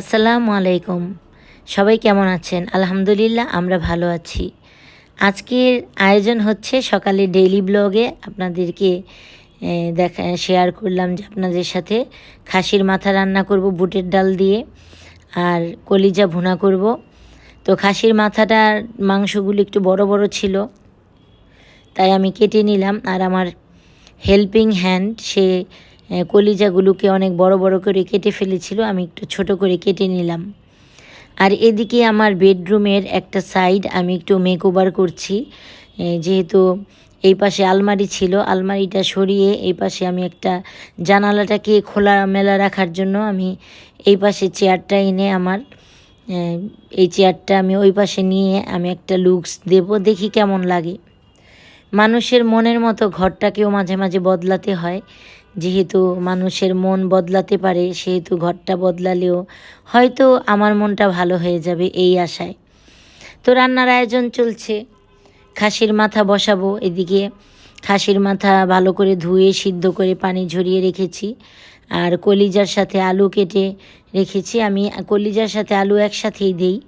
আসসালামু আলাইকুম। সবাই কেমন আছেন? আলহামদুলিল্লাহ, আমরা ভালো আছি। আজকের আয়োজন হচ্ছে সকালে ডেইলি ব্লগে আপনাদেরকে দেখা শেয়ার করলাম যে আপনাদের সাথে খাসির মাথা রান্না করব বুটের ডাল দিয়ে আর কলিজা ভুনা করব। তো খাসির মাথাটার মাংসগুলো একটু বড় বড় ছিল, তাই আমি কেটে নিলাম। আর আমার হেল্পিং হ্যান্ড সে কলিজাগুলোকে অনেক বড় বড় করে কেটে ফেলেছিল, আমি একটু ছোট করে কেটে নিলাম। আর এদিকে আমার বেডরুমের একটা সাইড আমি একটু মেকওভার করছি যেহেতু এই পাশে আলমারি ছিল, আলমারিটা সরিয়ে এই পাশে আমি একটা জানালাটাকে খোলা মেলা রাখার জন্য আমি এই পাশে চেয়ারটা এনে আমার এই চেয়ারটা আমি ওই পাশে নিয়ে আমি একটা লুকস দেব, দেখি কেমন লাগে। মানুষের মনের মতো ঘরটাকেও মাঝে মাঝে বদলাতে হয় যেহেতু মানুষের মন বদলাতে পারে, সেহেতু ঘরটা বদলালেও হয়তো আমার মনটা ভালো হয়ে যাবে এই আশায়। তো রান্নার আয়োজন চলছে। খাসির মাথা বসাবো এদিকে। খাসির মাথা ভালো করে ধুয়ে, সিদ্ধ করে পানি ঝরিয়ে রেখেছি। আর কলিজার সাথে আলু কেটে রেখেছি। আমি কলিজার সাথে আলু একসাথেই দিই।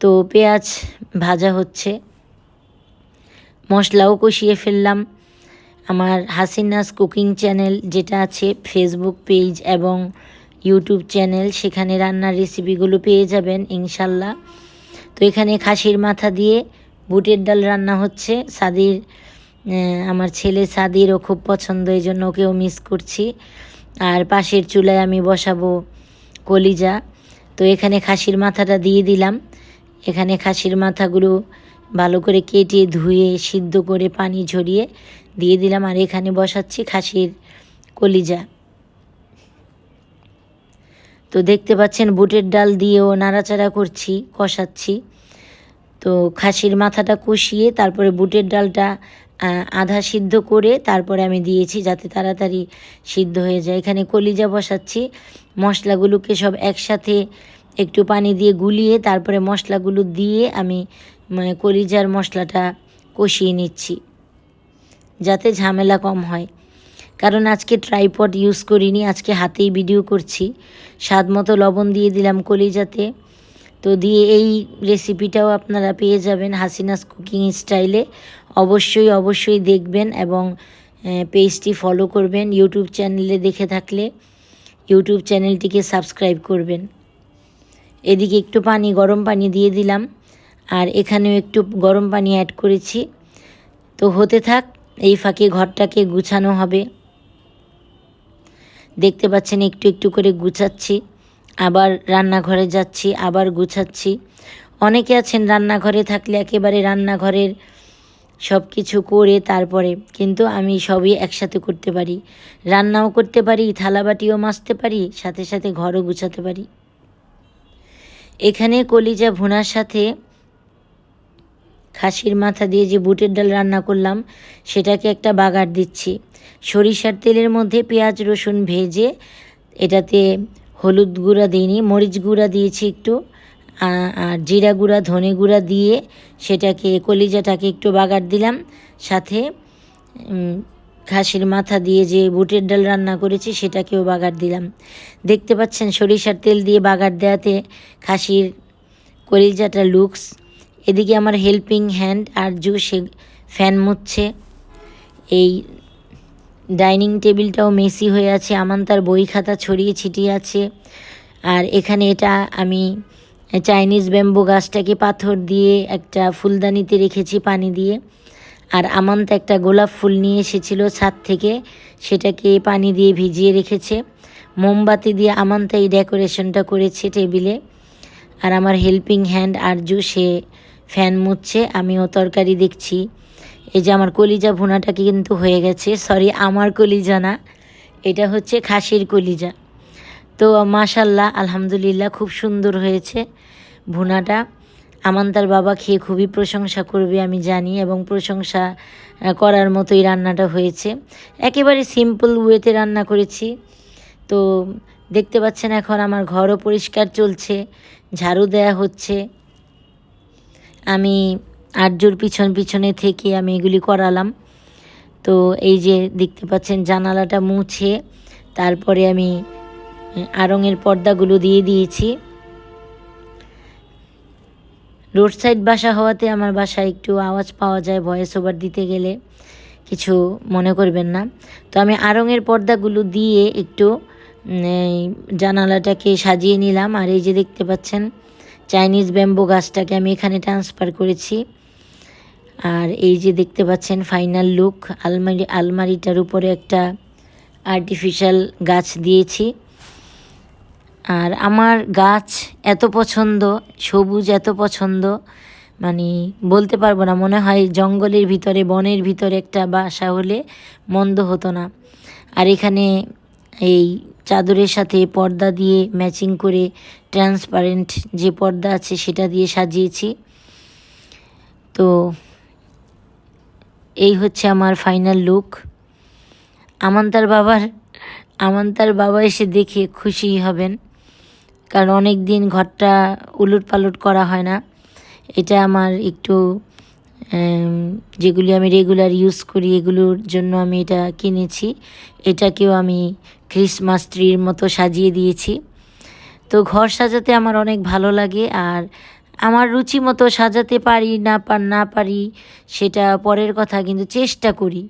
তো পেঁয়াজ ভাজা হচ্ছে। মশলাও কষিয়ে ফেললাম। আমার হাসিনাস কুকিং চ্যানেল যেটা আছে ফেসবুক পেজ এবং ইউটিউব চ্যানেল সেখানে রান্নার রেসিপিগুলো পেয়ে যাবেন, ইনশাল্লাহ। তো এখানে খাসির মাথা দিয়ে বুটের ডাল রান্না হচ্ছে। সাদির আমার ছেলে সাদিরও খুব পছন্দ এই জন্য ওকেও মিস করছি। আর পাশের চুলায় আমি বসাবো কলিজা। তো এখানে খাসির মাথাটা দিয়ে দিলাম। এখানে খাসির মাথাগুলো ভালো করে কেটে ধুয়ে, সিদ্ধ করে পানি ঝরিয়ে দিয়ে দিলাম আর এখানে বসাচ্ছি খাসির কলিজা। তো দেখতে পাচ্ছেন বুটের ডাল দিয়েও নাড়াচাড়া করছি, কষাচ্ছি। তো খাসির মাথাটা কষিয়ে তারপরে বুটের ডালটা আধা সিদ্ধ করে তারপরে আমি দিয়েছি যাতে তাড়াতাড়ি সিদ্ধ হয়ে যায়। এখানে কলিজা বসাচ্ছি, মশলাগুলোকে সব একসাথে একটু পানি দিয়ে গুলিয়ে তারপরে মশলাগুলো দিয়ে আমি মানে কলিজার মশলাটা কষিয়ে নিচ্ছি, যাতে ঝামেলা কম হয়। কারণ আজকে ট্রাইপড ইউজ করিনি, আজকে হাতেই ভিডিও করছি। স্বাদ মতো লবণ দিয়ে দিলাম কলিজাতে। তো দিয়ে এই রেসিপিটাও আপনারা পেয়ে যাবেন হাসিনাস কুকিং স্টাইলে অবশ্যই অবশ্যই দেখবেন এবং পেজটি ফলো করবেন ইউটিউব চ্যানেলে দেখে থাকলে ইউটিউব চ্যানেলটিকে সাবস্ক্রাইব করবেন। এদিকে একটু পানি, গরম পানি দিয়ে দিলাম। আর এখানেও একটু গরম পানি অ্যাড করেছি। তো হতে থাক, এই ফাঁকে ঘরটাকে গুছানো হবে। দেখতে পাচ্ছেন একটু একটু করে গুছাচ্ছি। আবার রান্নাঘরে যাচ্ছি, আবার গুছাচ্ছি। অনেকে আছেন রান্নাঘরে থাকলে একেবারে রান্নাঘরের সব কিছু করে তারপরে, কিন্তু আমি সবই একসাথে করতে পারি। রান্নাও করতে পারি, থালাবাটিও মাজতে পারি, সাথে সাথে ঘরও গুছাতে পারি। এখানে কলিজা ভুনার সাথে খাসির মাথা দিয়ে যে বুটের ডাল রান্না করলাম, সেটাকে একটা বাগার দিচ্ছি। সরিষার তেলের মধ্যে পেঁয়াজ রসুন ভেজে এটাতে হলুদ গুঁড়া দিইনি, মরিচ গুঁড়া দিয়েছি একটু আর জিরা গুঁড়া, ধনে গুঁড়া দিয়ে সেটাকে, কলিজাটাকে একটু বাগার দিলাম। সাথে খাসির মাথা দিয়ে যে বুটের ডাল রান্না করেছি, সেটাকেও বাগার দিলাম। দেখতে পাচ্ছেন সরিষার তেল দিয়ে বাগার দেওয়াতে খাসির কলিজাটা লুকস এদিকে আমার হেল্পিং হ্যান্ড আর জু সে ফ্যান মুচ্ছে এই ডাইনিং টেবিলটাও মেসি হয়ে আছে। আমান তার বই খাতা ছড়িয়ে ছিটিয়ে আছে। আর এখানে এটা আমি চাইনিজ ব্যাম্বু গাছটাকে পাথর দিয়ে একটা ফুলদানিতে রেখেছি পানি দিয়ে। আর আমান্ত একটা গোলাপ ফুল নিয়ে এসেছিল ছাদ থেকে। সেটাকে পানি দিয়ে ভিজিয়ে রেখেছে। মোমবাতি দিয়ে আমান্তা এই ডেকোরেশনটা করেছে টেবিলে আর আমার হেল্পিং হ্যান্ড আরজু, সে ফ্যান মুছছে, আমিও তরকারি দেখছি। এই যে আমার কলিজা ভুনাটা কিন্তু হয়ে গেছে। সরি আমার কলিজা না, এটা হচ্ছে খাসির কলিজা। তো মাশাল্লাহ, আলহামদুলিল্লাহ খুব সুন্দর হয়েছে ভুনাটা। আমান্তার বাবা খেয়ে খুবই প্রশংসা করবে, আমি জানি, এবং প্রশংসা করার মতোই রান্নাটা হয়েছে। একেবারে সিম্পল ওয়েতে রান্না করেছি। তো দেখতে পাচ্ছেন এখন আমার ঘরও পরিষ্কার চলছে, ঝাড়ু দেয়া হচ্ছে। আমি আর্যর পিছন পিছনে থেকে আমি এগুলি করালাম। তো এই যে দেখতে পাচ্ছেন জানালাটা মুছে, তারপরে আমি আড়ঙের পর্দাগুলো দিয়ে দিয়েছি। রোড সাইড বাসা হওয়াতে আমার বাসায় একটু আওয়াজ পাওয়া যায় ভয়েস ওভার দিতে গেলে, কিছু মনে করবেন না। তো আমি আড়ঙের পর্দাগুলো দিয়ে একটু জানালাটাকে সাজিয়ে নিলাম। আর এই যে দেখতে পাচ্ছেন চাইনিজ ব্যাম্বো গাছটাকে আমি এখানে ট্রান্সফার করেছি। আর এই যে দেখতে পাচ্ছেন ফাইনাল লুক আলমারি আলমারিটার উপরে একটা আর্টিফিশিয়াল গাছ দিয়েছি। আর আমার গাছ এত পছন্দ, সবুজ এত পছন্দ মানে বলতে পারব না, মনে হয় জঙ্গলের ভিতরে, বনের ভিতরে একটা বাসা হলে মন্দ হতো না। আর এখানে এই চাদরের সাথে পর্দা দিয়ে ম্যাচিং করে ট্রান্সপারেন্ট যে পর্দা আছে সেটা দিয়ে সাজিয়েছি। তো এই হচ্ছে আমার ফাইনাল লুক। আমান্তার বাবার, আমান্তার বাবা এসে দেখে খুশি হবেন। কারণ অনেক দিন ঘরটা উলট পালট করা হয় না। এটা আমার একটু যেগুলি আমি রেগুলার ইউজ করি, এগুলোর জন্য আমি এটা কিনেছি। এটাকেও আমি ক্রিসমাস ট্রির মতো সাজিয়ে দিয়েছি। তো ঘর সাজাতে আমার অনেক ভালো লাগে আর আমার রুচি মতো সাজাতে পারি, না পার না পারি, সেটা পরের কথা, কিন্তু চেষ্টা করি।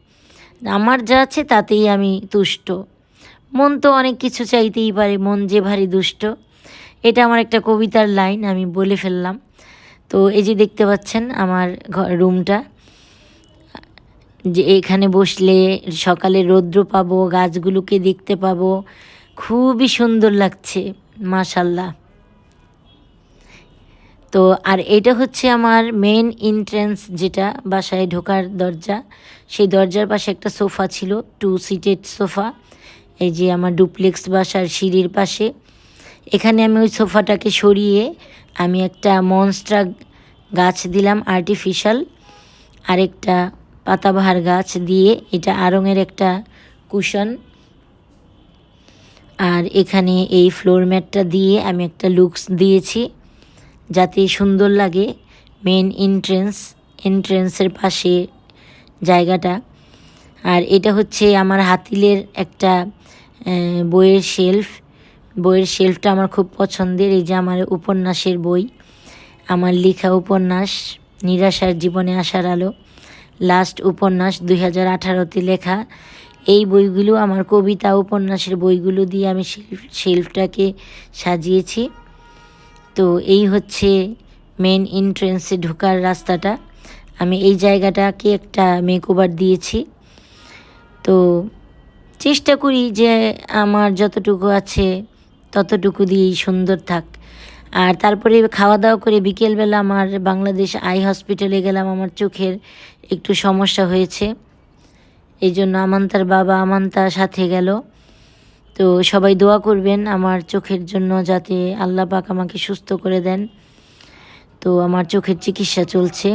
আমার যা আছে তাতেই আমি তুষ্ট। মন তো অনেক কিছু চাইতেই পারে, মন যে ভারী দুষ্ট। এটা আমার একটা কবিতার লাইন, আমি বলে ফেললাম। তো এই যে দেখতে পাচ্ছেন আমার ঘর রুমটা। যে এখানে বসলে সকালে রৌদ্র পাবো, গাছগুলোকে দেখতে পাবো। খুবই সুন্দর লাগছে, মাশাল্লাহ। তো আর এটা হচ্ছে আমার মেন এন্ট্রেন্স যেটা বাসায় ঢোকার দরজা। সেই দরজার পাশে একটা সোফা ছিল টু সিটেড সোফা। এই যে আমার ডুপ্লেক্স বাসার সিঁড়ির পাশে। এখানে আমি ওই সোফাটাকে সরিয়ে আমি একটা মনস্ট্রা গাছ দিলাম আর্টিফিশিয়াল আরেকটা পাতাবাহার গাছ দিয়ে। এটা আড়ঙের একটা কুশন। আর এখানে এই ফ্লোর ম্যাটটা দিয়ে আমি একটা লুকস দিয়েছি, যাতে সুন্দর লাগে মেন এন্ট্রেন্স এন্ট্রেন্সের পাশে জায়গাটা। আর এটা হচ্ছে আমার হাতিলের একটা বইয়ের শেলফ বইয়ের শেলফটা আমার খুব পছন্দের, এই যে আমার উপন্যাসের বই, আমার লেখা উপন্যাস, নিরাশার জীবনে আসার আলো, লাস্ট উপন্যাস দুই হাজার আঠারোতে লেখা, এই বইগুলো আমার কবিতা উপন্যাসের বইগুলো দিয়ে আমি শেলফ শেলফটাকে সাজিয়েছি। তো এই হচ্ছে মেন এন্ট্রেন্সে ঢোকার রাস্তাটা। আমি এই জায়গাটাকে একটা মেকওভার দিয়েছি। তো চেষ্টা করি যে আমার যতটুকু আছে ততটুকু দিয়েই সুন্দর থাক। আর তারপরে খাওয়া দাওয়া করে বিকেলবেলা আমার বাংলাদেশ আই হসপিটালে গেলাম, আমার চোখের একটু সমস্যা হয়েছে। এই জন্য আমান্তার বাবা আমান্তা সাথে গেল। তো সবাই দোয়া করবেন আমার চোখের জন্য যাতে আল্লাহ পাক আমাকে সুস্থ করে দেন। তো আমার চোখের চিকিৎসা চলছে।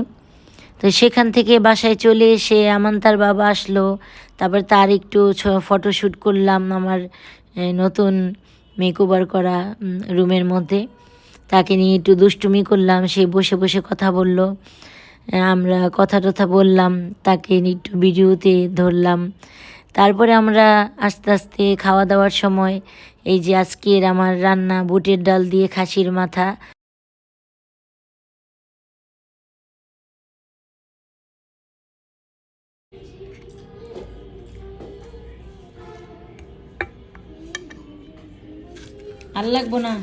তো সেখান থেকে বাসায় চলে এসে আমান্তার বাবা আসলো। তারপর তার একটু ফটোশ্যুট করলাম আমার নতুন মেকওভার করা রুমের মধ্যে। তাকে নিয়ে একটু দুষ্টুমি করলাম, সে বসে বসে কথা বলল। আমরা কথা টথা বললাম, তাকে একটু ভিডিওতে ধরলাম। তারপরে আমরা আস্তে আস্তে খাওয়া দাওয়ার সময়, এই যে আজকের আমার রান্না বুটের ডাল দিয়ে খাসির মাথা আর লাগবো না।